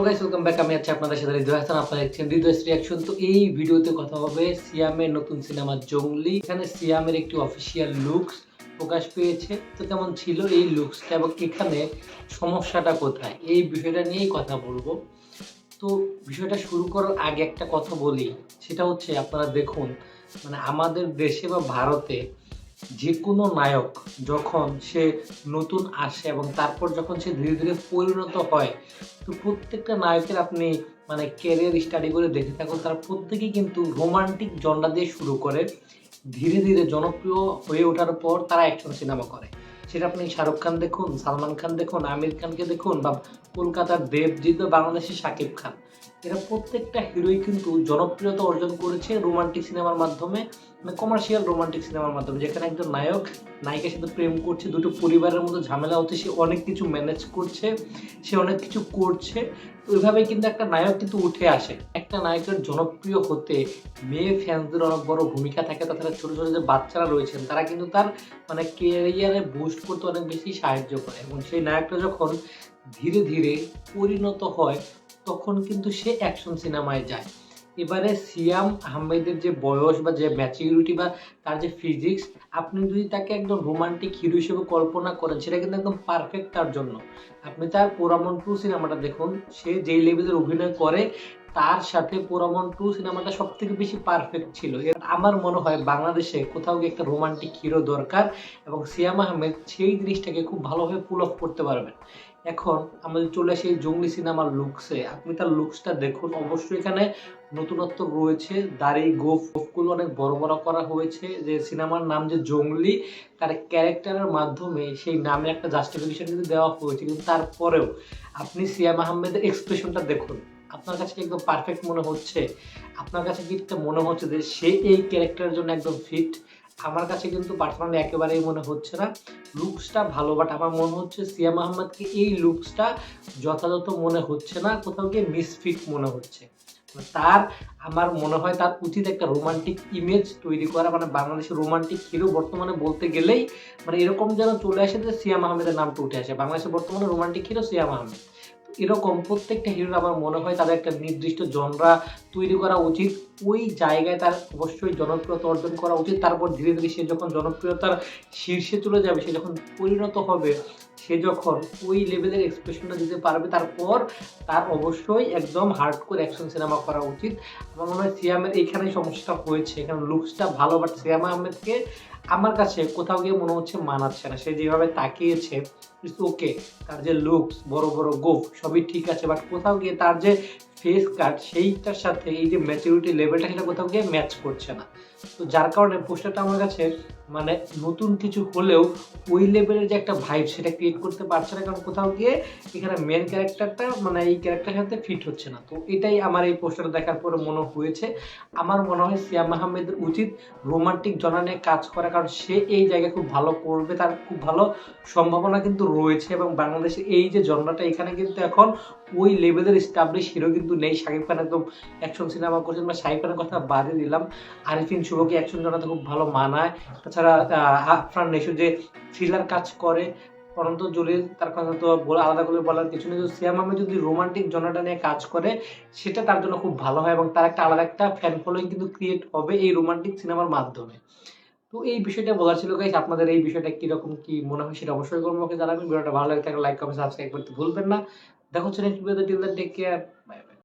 Hello guys welcome back আমি আছি আপনাদের সাথে হৃদয় হাসান। আপনারা দেখছেন হৃদয় রিয়াকশন তো এই ভিডিওতে কথা হবে সিয়ামের নতুন সিনেমা জঙ্গলি। এখানে সিয়ামের একটি অফিসিয়াল লুকস প্রকাশ পেয়েছে। তো কেমন ছিল এই লুকসটা এবং এখানে সমস্যাটা কোথায়? এই বিষয়টা নিয়েই কথা বলব। তো বিষয়টা শুরু করার আগে একটা কথা বলি। সেটা হচ্ছে আপনারা দেখুন মানে আমাদের দেশে বা ভারতে যে কোনো নায়ক যখন সে নতুন আসে এবং তারপর যখন সে ধীরে ধীরে পরিণত হয়, তো প্রত্যেকটা নায়কের আপনি মানে ক্যারিয়ার স্টাডি করে দেখে থাকুন, তারা প্রত্যেকেই কিন্তু রোমান্টিক জন্ডা দিয়ে শুরু করে, ধীরে ধীরে জনপ্রিয় হয়ে ওঠার পর তারা অ্যাকশন সিনেমা করে। সেটা আপনি শাহরুখ খান দেখুন, সালমান খান দেখুন, আমির খানকে দেখুন বা কলকাতার দেবজিৎ বা বাংলাদেশের শাকিব খান। এরা প্রত্যেকটা হিরোই কিন্তু জনপ্রিয়তা অর্জন করেছে রোমান্টিক সিনেমার মাধ্যমে মানে কমার্শিয়াল রোমান্টিক সিনেমার মাধ্যমে, যেখানে একজন নায়ক, নায়িকার সাথে প্রেম করছে, দুটো পরিবারের মধ্যে ঝামেলা হচ্ছে, সে অনেক কিছু ম্যানেজ করছে, সে অনেক কিছু করছে তো ওইভাবেই কিন্তু একটা নায়ক কিন্তু উঠে আসে। একটা নায়কের জনপ্রিয় হতে মেয়ে ফ্যান্সদের অনেক বড় ভূমিকা থাকে, তাছাড়া ছোটো ছোটো যে বাচ্চারা রয়েছেন, তারা কিন্তু তার মানে কেরিয়ারে বুস্ট করতে অনেক বেশি সাহায্য করে এবং সেই নায়কটা যখন ধীরে ধীরে পরিণত হয়, তখন কিন্তু সে অ্যাকশন সিনেমায় যায়। এবারে সিয়াম আহমেদের যে বয়স বা যে ম্যাচিউরিটি বা তার যে ফিজিক্স আপনি যদি তাকে একদম রোমান্টিক হিরো হিসেবে কল্পনা করেন, সেটা কিন্তু একদম পারফেক্ট তার জন্য। আপনি তার পোরামন টু সিনেমাটা দেখুন, সে যেই লেভেলের অভিনয় করে, তার সাথে পোরামন টু সিনেমাটা সব থেকে বেশি পারফেক্ট ছিল। আমার মনে হয় বাংলাদেশে কোথাও গিয়ে একটা রোমান্টিক হিরো দরকার এবং সিয়াম আহমেদ সেই জিনিসটাকে খুব ভালোভাবে পুল অফ করতে পারবেন। এখন আমাদের চলে আসি এই জঙ্গলি সিনেমার লুকসে। আপনি তার লুকসটা দেখুন। অবশ্যই এখানে নতুনত্ব রয়েছে। দাড়ি, গোফ, গোফগুলো অনেক বড় বড় করা হয়েছে। যে সিনেমার নাম যে জঙ্গলি, তার ক্যারেক্টারের মাধ্যমে সেই নামে একটা জাস্টিফিকেশন কিন্তু দেওয়া হয়েছে। কিন্তু তারপরেও আপনি সিয়াম আহমেদের এক্সপ্রেশনটা দেখুন। আপনার কাছে কি একদম পারফেক্ট মনে হচ্ছে? আপনার কাছে কি মনে হচ্ছে যে সে এই ক্যারেক্টারের জন্য একদম ফিট আমার কাছে কিন্তু পার্সোনালি একেবারেই মনে হচ্ছে না। লুকসটা ভালো বাট আমার মনে হচ্ছে সিয়াম আহমেদকে এই লুকসটা যথাযথ মনে হচ্ছে না, কোথাও গিয়ে মিসফিট মনে হচ্ছে। তার, আমার মনে হয় তার উচিত একটা রোমান্টিক ইমেজ তৈরি করা মানে বাংলাদেশের রোমান্টিক হিরো বর্তমানে বলতে গেলেই মানে এরকম যেন চলে আসে যে সিয়াম আহমেদের নামটা উঠে আসে। বাংলাদেশের বর্তমানে রোমান্টিক হিরো সিয়াম আহমেদ এরকম প্রত্যেকটা হিরোর আমার মনে হয় তাদের একটা নির্দিষ্ট জনরা তৈরি করা উচিত। ওই জায়গায় তার অবশ্যই জনপ্রিয়তা অর্জন করা উচিত। তারপর ধীরে ধীরে সে যখন জনপ্রিয়তার শীর্ষে চলে যাবে, সে যখন পরিণত হবে সে যখন ওই লেভেলের এক্সপ্রেশনটা দিতে পারবে, তারপর তার অবশ্যই একদম হার্ড করে অ্যাকশন সিনেমা করা উচিত। আমার মনে হয় সিয়ামের এইখানেই সমস্যাটা হয়েছে। এখানে লুকসটা ভালো বাট সিয়াম আহমেদকে আমার কাছে কোথাও গিয়ে মনে হচ্ছে মানাচ্ছে না। সে যেভাবে তাকিয়েছে ওকে তার যে লুকস বড় বড় গোফ, সবই ঠিক আছে বাট কোথাও গিয়ে তার যে ফেস কাট সেইটার সাথে এই যে ম্যাচুরিটি লেভেলটা সেটা কোথাও গিয়ে ম্যাচ করছে না। তো যার কারণে পোস্টারটা আমার কাছে মানে নতুন কিছু হলেও ওই লেভেলের যে একটা ভাইব সেটা ক্রিয়েট করতে পারছে না, কারণ কোথাও গিয়ে এখানে মেন ক্যারেক্টারটা মানে এই ক্যারেক্টারের সাথে ফিট হচ্ছে না। তো এটাই আমার এই পোস্টার দেখার পরে মনে হয়েছে। আমার মনে হয় সিয়াম আহমেদের উচিত রোমান্টিক জনা নিয়ে কাজ করা, কারণ সে এই জায়গায় খুব ভালো করবে, তার খুব ভালো সম্ভাবনা কিন্তু রয়েছে এবং বাংলাদেশের এই যে জন্মটা এখানে কিন্তু এখন ওই লেভেলের স্টাবলিশ হিরো কিন্তু নেই। শাকিব খান একদম অ্যাকশন সিনেমা করছেন। বা শাকিব খানের কথা বাদে দিলাম। আরিফিন শুভকে অ্যাকশন জনাতে খুব ভালো মানায়। তাছাড়া আফরান নেশু যে থ্রিলার কাজ করে, অনন্ত জলিল, তার কথা তো আলাদা করে বলার কিছু নেই। কিন্তু সিয়াম আহমেদ যদি রোমান্টিক জনাটা নিয়ে কাজ করে, সেটা তার জন্য খুব ভালো হয় এবং তার একটা আলাদা একটা ফ্যান ফলোয়িং কিন্তু ক্রিয়েট হবে এই রোমান্টিক সিনেমার মাধ্যমে। তো এই বিষয়টা বলার ছিল গাইস আপনাদের এই বিষয়টা কীরকম, কি মনে হয় সেটা অবশ্যই কর্মকে জানাবেন। ভিডিওটা ভালো লাগে থাকলে লাইক কমেন্ট সাবস্ক্রাইব করতে ভুলবেন না। দেখো হচ্ছে নেক্সট ভিডিওতে till that take care bye